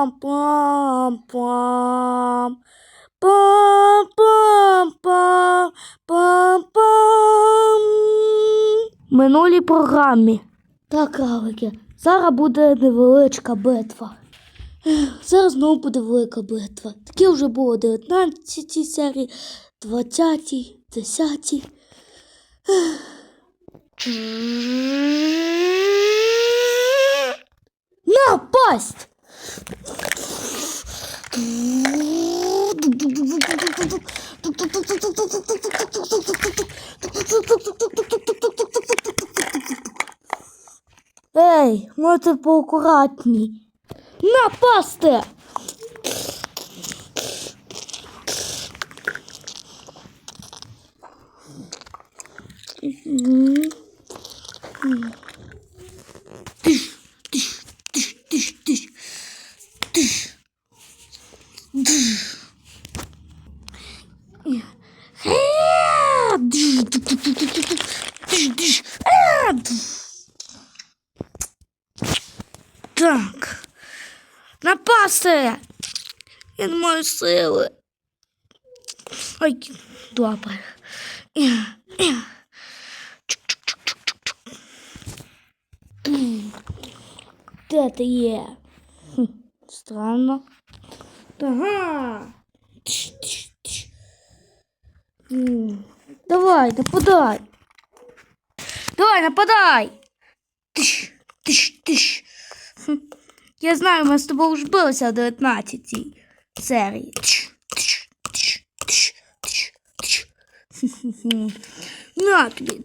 Пам-пам-пам. Пам-пам-пам. Пам-пам. Минулій програмі. Так, равики, зараз буде невеличка битва. Зараз знову буде велика битва. Таке вже було 19 серії, 20, 10. Напасть! Ей, можете поакуратній. Напасти! Напасти! Я не маю сили. Ой, добре. Де ти є? Странно. Ага. Давай, нападай. Давай, нападай. Тиш, тиш, тиш. Я знаю, ми з тобою вже билися в 19 й серії. На тобі.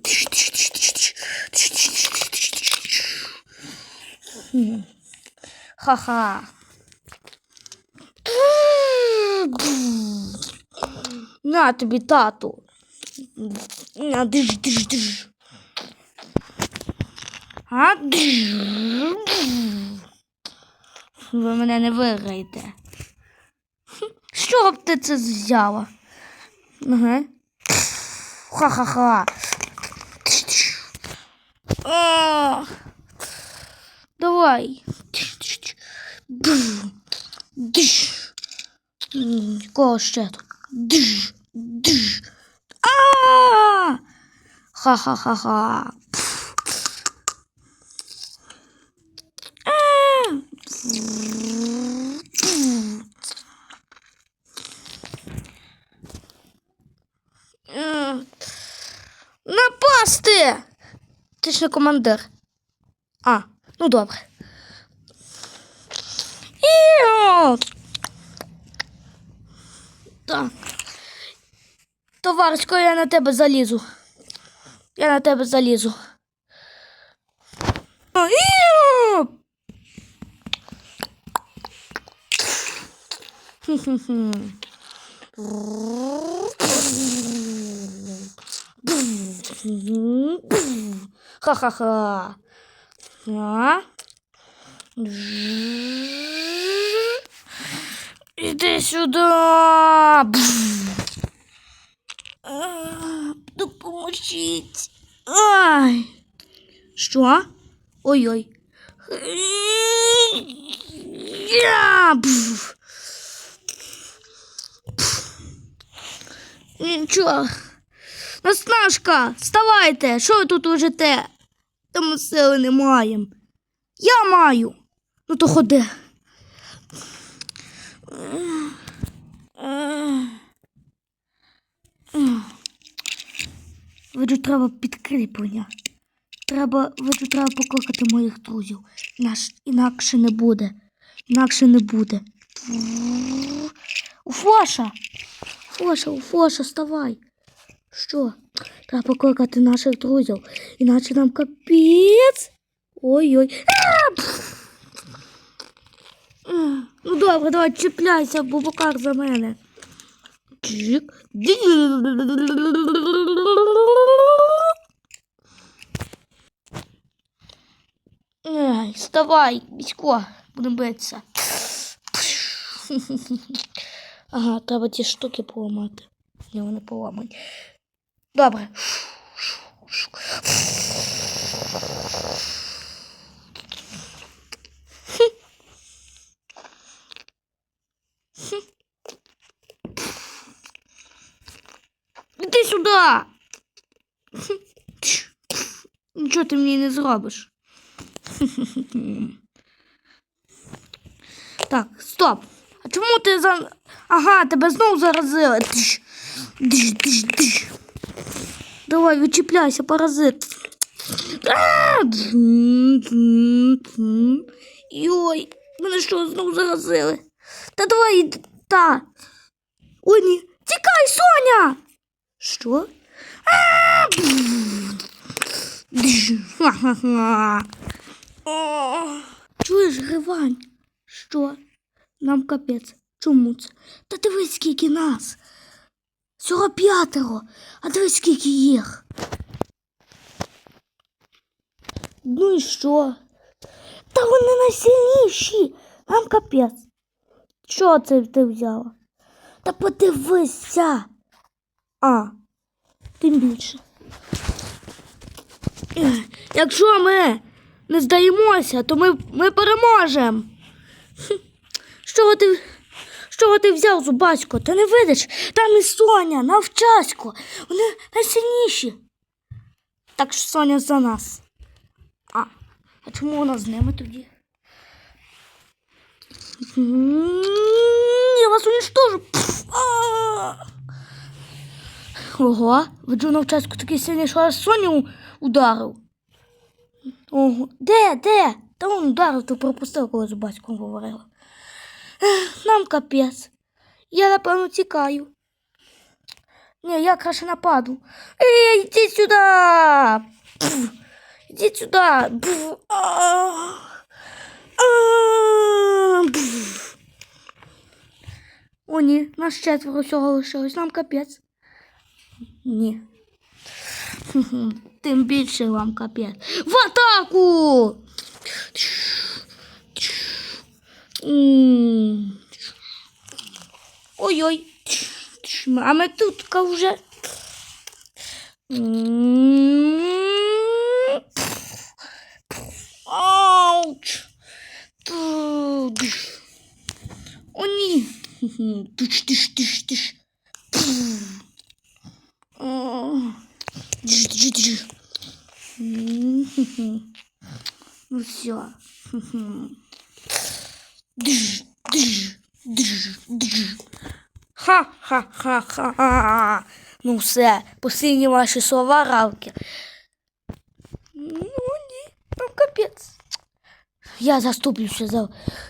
Ха-ха. На тобі, тату. На, диш, диш, диш. А, диш ви мене не виграєте. Що б ти це взяла? Ага. Ха-ха-ха. Давай. Кого ще тут? Ха-ха-ха-ха. Командир. А, ну добре. Так. Товарисько, я на тебе залізу. Я на тебе залізу. Хм-хм-хм. Ха-ха-ха. А? Иди сюда. Допоможіть. Ай. Що? Ой-ой. Нічого. Наснажка, вставайте. Що ви тут лежите? Там сили не маємо. Я маю. Ну то ходи. Виду, треба підкріплення. Треба, виду, треба покликати моїх друзів. Наш, інакше не буде. Інакше не буде. Уфоша! Уфоша, Уфоша, вставай. Що? Треба покликати наших друзів. Іначе нам капець. Ой-ой. Ну добре, давай чіпляйся, бубукар за мене. Чик. Ай, вставай, Місько, будемо битися. Ага, треба ті штуки поламати. Ні, вони поламані. Добре. Іди сюди. Нічого ти мені не зробиш. Так, стоп. А чому ти за. Ага, тебе знову заразили. Тиш, тиш, тиш, тиш. Давай, відчіпляйся, паразит. Йой, мене що, знову заразили? Та давай, та. О, ні. Тікай, Соня! Що? Чуєш, Гривань? Що? Нам капець. Чому це? Та дивись, скільки нас. Всього п'ятеро. А дивись, скільки їх. Ну і що? Та вони найсильніші. Нам капець. Що це ти взяла? Та подивися. А, тим більше. Якщо ми не здаємося, то ми, ми переможемо. Чого ти, чого ти взяв зубасько? Ти не видиш? Там і Соня, навчасько. Вони найсильніші. Так що Соня за нас. А, а чому вона з ними тоді? Я вас уничтожу. Ого, виджу навчаську такий сильний, що аж Соню ударив. Ого, де, де? Та он ударив, ти пропустив, коли з батьком говорила. Нам капець. Я, напевно, тікаю. Ні, я краще нападу. Ей, йди сюди. Пф, Іди сюди. О, ні, нас четверо всього лишилось, нам капець. Ні. Тим більше вам капець. В атаку! М. Ой-ой. А ми тут вже. Ауч. О. Дж-дж-дж. М-хм-хм. Ну все. Ха-ха-ха-ха. Ну все, послідні ваші слова, равки. Ну ні, там капець. Я заступлюся за.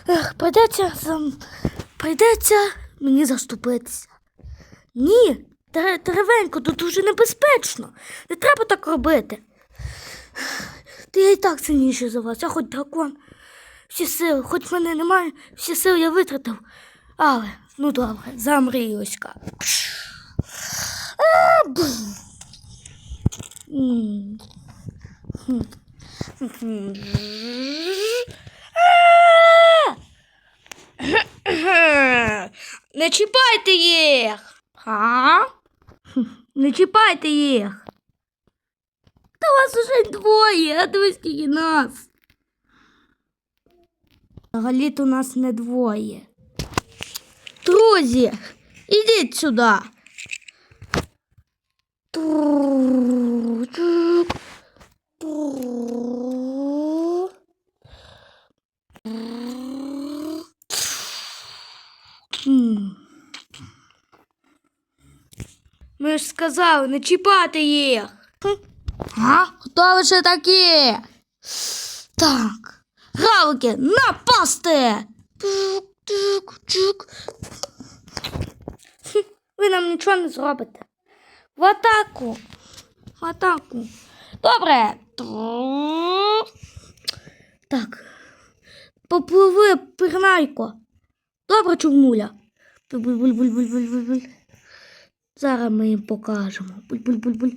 Ех, прийдеться за... прийдеться мені заступитися. Ні, Тере- Теревенько, тут дуже небезпечно. Не треба так робити. Та я і так сильніший за вас, я хоч дракон. Всі сили, хоч мене немає, всі сили я витратив. Але, ну добре, замрій, Оська. Не чіпайте їх. А? Не чіпайте їх. Та вас уже двоє, а дивись скільки нас. Взагалі-то нас не двоє. Друзі, ідіть сюди. Тур-чук. Тур. М. Ми ж сказали, не чіпати їх. А? Хто ви ще такі? Так. Галки, напасти! Чук-чук. Ви нам нічого не зробите. В атаку. В атаку. Добре. Так. Попливи, пірнайко. Добре, човнуля. Зараз ми їм покажемо. Буль-буль-буль-буль.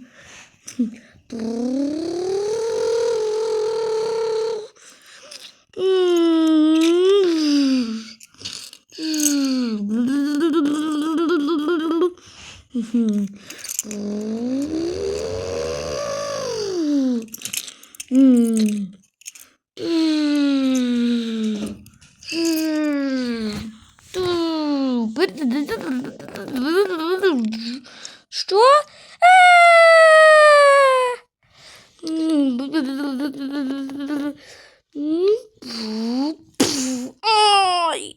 Що? Ой.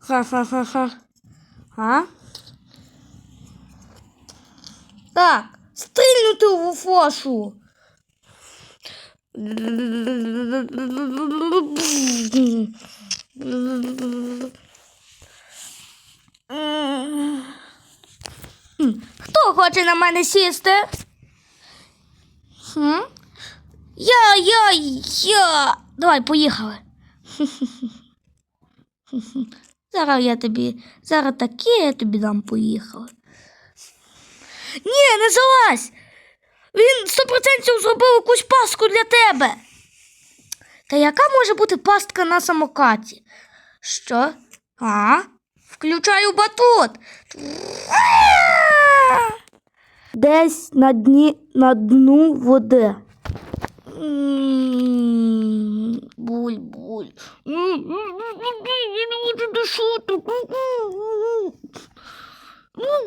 Ха-ха-ха-ха. А? Так, стрільнути у фошу. Хто хоче на мене сісти? Хм? Я, я, я. Давай, поїхали. Зараз я тобі, зараз таке я тобі дам поїхали. Ні, не залазь. Він сто процентів зробив якусь пастку для тебе. Та яка може бути пастка на самокаті? Що? А? Включаю батут. Десь на дні на дну води. М, Буль-буль. М, Я не можу дишати. Я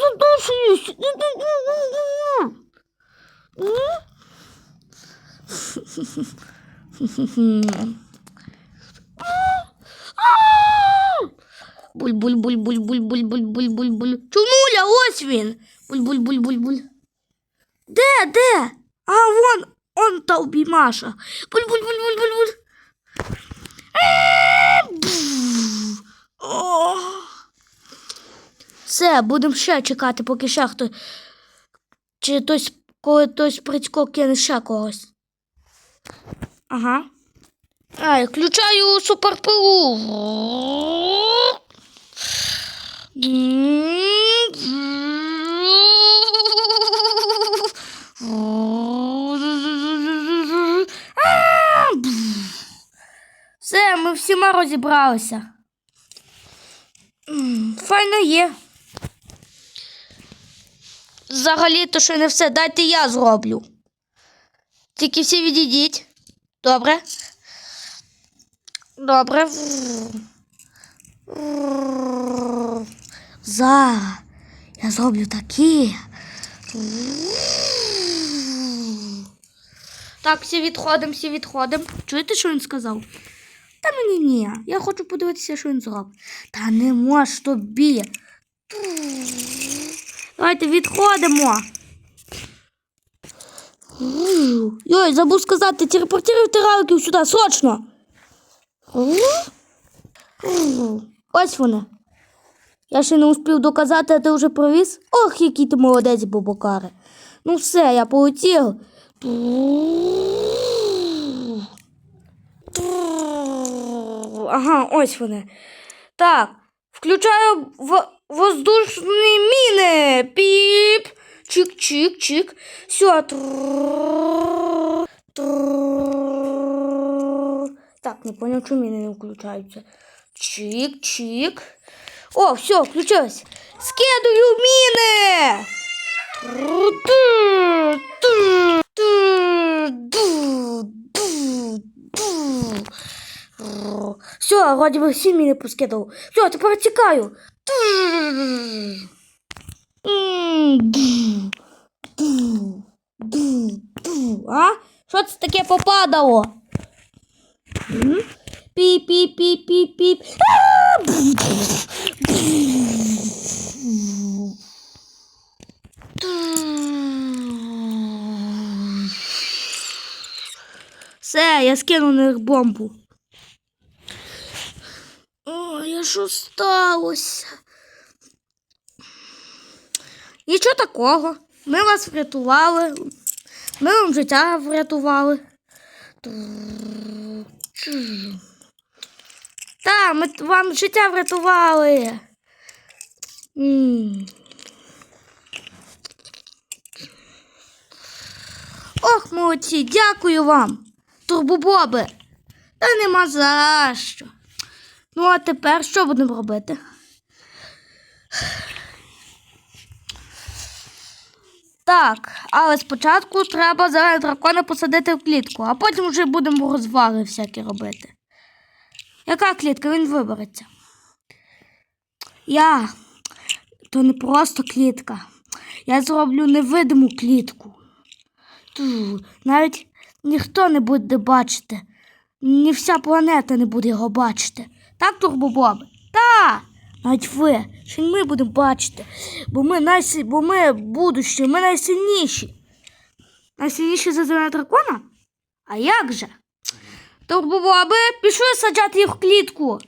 задушуюсь. Буль-буль-буль-буль-буль-буль-буль-буль-буль. Чумуля, ось він. Буль-буль-буль-буль-буль. Де, де? А, вон, он та обіймаша. Буль-буль-буль-буль-буль-буль. Е, бф. О. Все, будемо ще чекати, поки ще хто. Чи хтось, коли хтось прицько кине ще когось. Ага. Ай, включаю суперпилу. Все, ми всіма розібралися. Файно є. Взагалі, то ще не все. Дайте я зроблю. Тільки всі відійдіть. Добре. Добре. Зараз я зроблю такі. Так, всі відходимо, всі відходимо. Чуєте, що він сказав? Та мені ні. Я хочу подивитися, що він зробить. Та не мож тобі. Давайте відходимо. Йой, забув сказати, телепортируйте раликів сюди, срочно. Ось вони. Я ще не успів доказати, а ти вже провіз. Ох, який ти молодець, Бобокаре. Ну все, я полетів. Ага, ось вони. Так, включаю в... воздушні міни. Піп. Чик-чик-чик. Все. Так, не поняв, чому міни не включаються. Чик-чик. О, все, включилось. Скидую міни. Вроде бы всі міни поскидав. Все, тепер тікаю. А? Що це таке попадало? Піп-піп-піп-піп-піп. Все, я скину на них бомбу. Ой, а що сталося? Нічого такого. Ми вас врятували. Ми вам життя врятували. Так, ми вам життя врятували. Ох, молодці, дякую вам, турбобоби. Та нема за що. Ну, а тепер що будемо робити? Так, але спочатку треба зараз дракона посадити в клітку, а потім вже будемо розваги всякі робити. Яка клітка? Він вибереться. Я. То не просто клітка. Я зроблю невидиму клітку. Ту, навіть ніхто не буде бачити. Ні вся планета не буде його бачити. Так, турбобоби? Так! Навіть ви, що ми будемо бачити. Бо ми найсі... бо ми будущі, ми найсильніші. Найсильніші за зеленого дракона? А як же? Турбобоби, пішли саджати їх в клітку.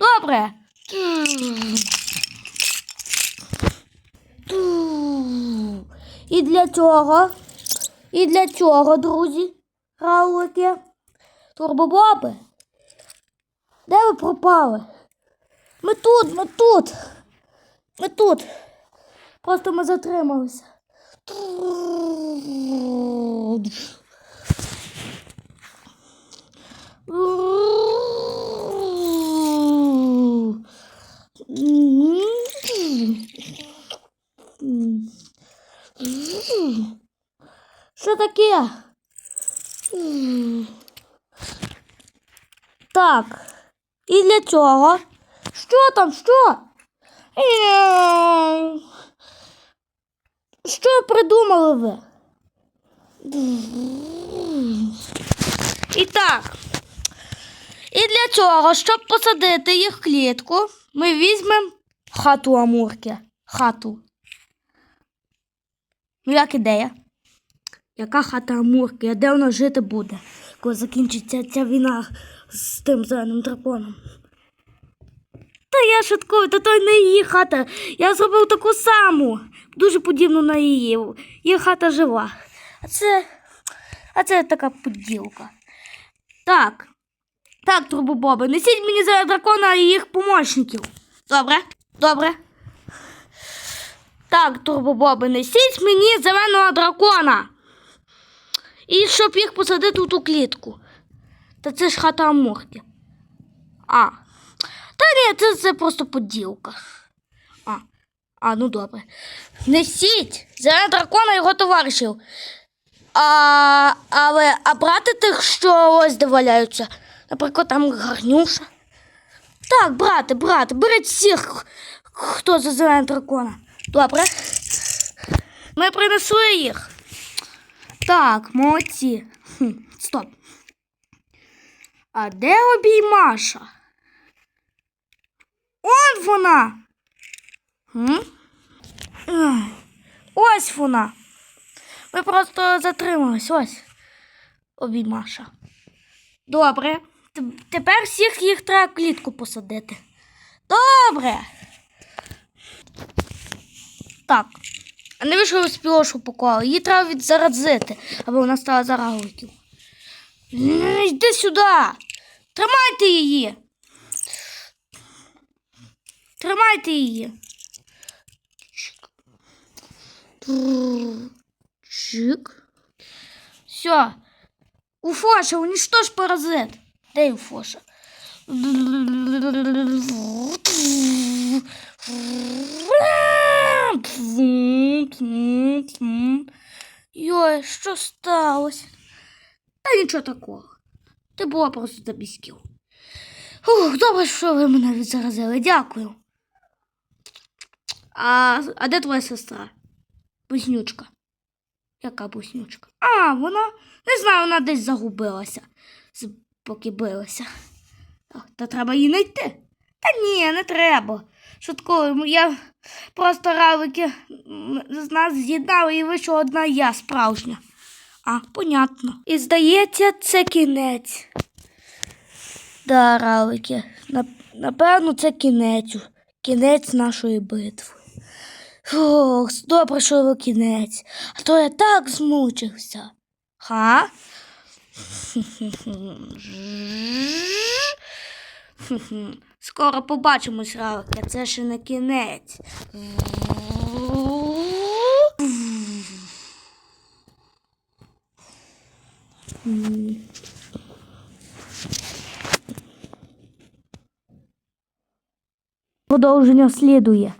Добре. І для цього, і для цього, друзі, равлики, турбобоби. Де ви пропали? Ми тут, ми тут. Ми тут. Просто ми затрималися. Що таке? Так. І для цього. Що там? Що? Е, Що придумали ви? І так. І для цього, щоб посадити їх в клітку, ми візьмемо хату Амурки. Хату. Ну, як ідея? Яка хата Амурки? Де вона жити буде, коли закінчиться ця війна з тим зеленим драконом? Та я шуткую, та то й не її хата. Я зробив таку саму, дуже подібну на її. Її хата жива. А це. А це така поділка. Так. Так, турбобоби, несіть мені за дракона і їх помощників. Добре? Добре. Так, турбобоби, несіть мені зеленого дракона. І щоб їх посадити у ту клітку. Та це ж хата Амурки. А. Та ні, це, це просто поділка. А, а, ну добре. Несіть зеленого дракона і його товаришів. А, але а брати тих, що ось де. Наприклад, там гарнюша. Так, брати, брати, беріть всіх, хто за зеленого дракона. Добре. Ми принесли їх. Так, молодці. Хм, стоп. А де обіймаша? Он вона. Ось вона. Ми просто затримались. Ось. Обіймаша. Добре. Тепер всіх їх треба клітку посадити. Добре. Так. А навіщо ви спілошу поклали? Її треба відзаразити, аби вона стала зарагликів. М, Йди сюди. Тримайте її. Тримайте її. Чик. Все. Уфоша, уничтожь паразит. Де Уфоша? Йой, що сталося? Та нічого такого. Ти була просто за бісків. Ух, добре, що ви мене відзаразили. Дякую. А, а де твоя сестра? Буснючка. Яка буснючка? А, вона, не знаю, вона десь загубилася, поки билася. Та треба її знайти. Та ні, не треба. Шуткую, я просто равики з нас з'єднали і вийшла одна я справжня. А, понятно. І здається, це кінець. Да, равики. Нап- Напевно, це кінець. Кінець нашої битви. Фух, добре, що ви кінець. А то я так змучився. Ха? Скоро побачимось, Равки, це ще не кінець. Продовження слідує.